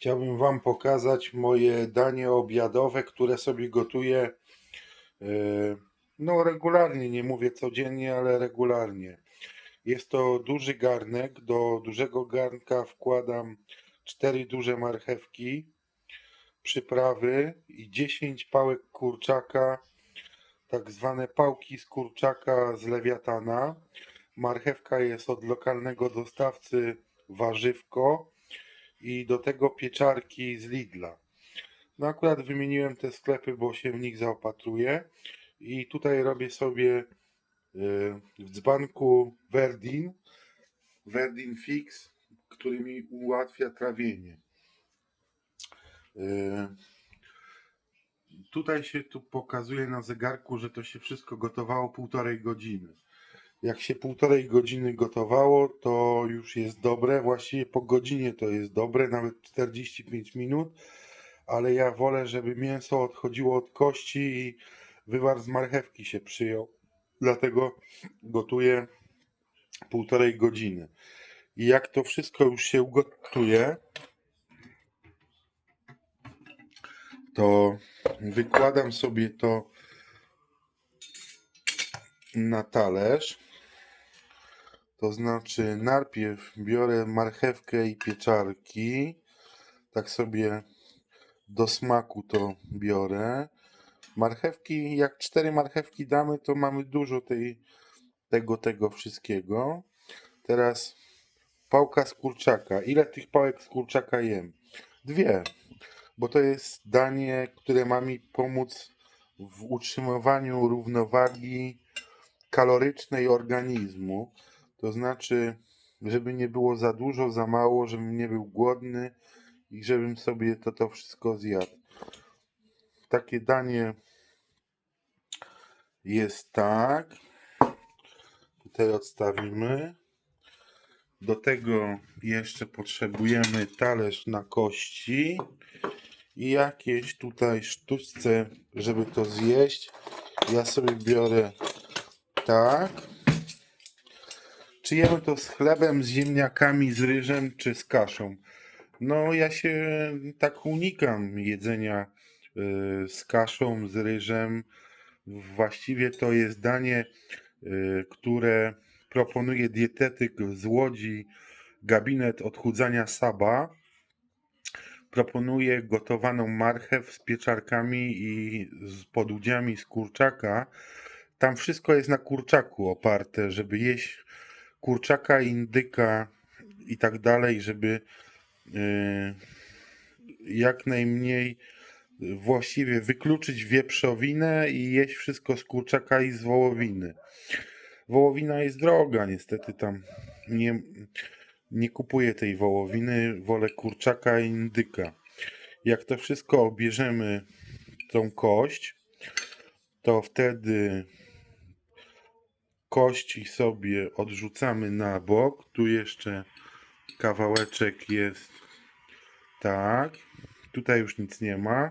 Chciałbym Wam pokazać moje danie obiadowe, które sobie gotuję e, no regularnie, nie mówię codziennie, ale regularnie. Jest to duży garnek. Do dużego garnka wkładam cztery duże marchewki, przyprawy i 10 pałek kurczaka, tak zwane pałki z kurczaka z lewiatana. Marchewka jest od lokalnego dostawcy warzywko i do tego pieczarki z Lidla. No akurat wymieniłem te sklepy, bo się w nich zaopatruję i tutaj robię sobie y, w dzbanku Verdin, Verdin Fix, który mi ułatwia trawienie. Y, Tutaj się tu pokazuje na zegarku, że to się wszystko gotowało półtorej godziny. Jak się półtorej godziny gotowało, to już jest dobre. Właściwie po godzinie to jest dobre, nawet 45 minut, ale ja wolę, żeby mięso odchodziło od kości i wywar z marchewki się przyjął. Dlatego gotuję półtorej godziny. I jak to wszystko już się ugotuje, to wykładam sobie to na talerz. To znaczy, najpierw biorę marchewkę i pieczarki. Tak sobie do smaku to biorę. Marchewki, jak cztery marchewki damy, to mamy dużo tej, tego, tego wszystkiego. Teraz pałka z kurczaka. Ile tych pałek z kurczaka jem? Dwie, bo to jest danie, które ma mi pomóc w utrzymywaniu równowagi kalorycznej organizmu. To znaczy, żeby nie było za dużo, za mało, żebym nie był głodny i żebym sobie to, to wszystko zjadł. Takie danie jest tak. Tutaj odstawimy. Do tego jeszcze potrzebujemy talerz na kości i jakieś tutaj sztuczce, żeby to zjeść. Ja sobie biorę tak. Czy jemy to z chlebem, z ziemniakami, z ryżem, czy z kaszą? No, ja się tak unikam jedzenia y, z kaszą, z ryżem. Właściwie to jest danie, y, które proponuje dietetyk z Łodzi, gabinet odchudzania Saba. Proponuje gotowaną marchew z pieczarkami i z podłudziami z kurczaka. Tam wszystko jest na kurczaku oparte, żeby jeść kurczaka, indyka i tak dalej, żeby y, jak najmniej właściwie wykluczyć wieprzowinę i jeść wszystko z kurczaka i z wołowiny. Wołowina jest droga, niestety tam nie, nie kupuję tej wołowiny, wolę kurczaka i indyka. Jak to wszystko obierzemy tą kość, to wtedy kości sobie odrzucamy na bok. Tu jeszcze kawałeczek jest tak. Tutaj już nic nie ma.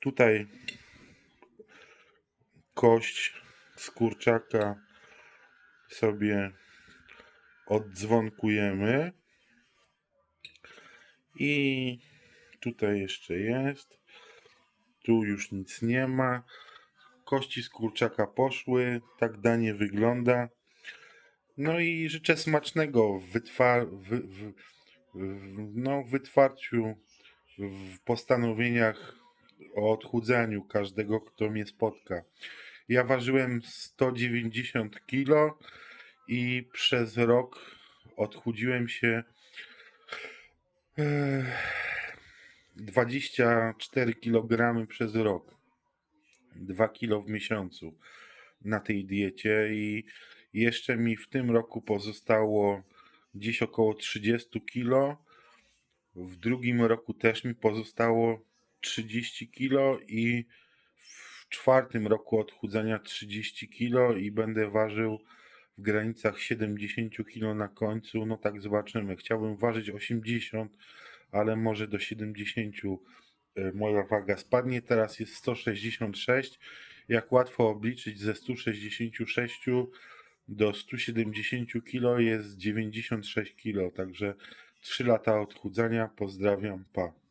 Tutaj kość z kurczaka sobie oddzwonkujemy. I tutaj jeszcze jest. Tu już nic nie ma. Kości z kurczaka poszły. Tak danie wygląda. No i życzę smacznego w, wytwa- w, w, w, no, wytwarciu, w postanowieniach o odchudzaniu każdego, kto mnie spotka. Ja ważyłem 190 kg i przez rok odchudziłem się eh, 24 kg przez rok. 2 kg w miesiącu na tej diecie i jeszcze mi w tym roku pozostało gdzieś około 30 kg. W drugim roku też mi pozostało 30 kg i w czwartym roku odchudzania 30 kg i będę ważył w granicach 70 kg na końcu. No tak zobaczymy. Chciałbym ważyć 80, ale może do 70 e, moja waga spadnie. Teraz jest 166. Jak łatwo obliczyć, ze 166 do 170 kg jest 96 kg, także 3 lata odchudzania. Pozdrawiam, pa.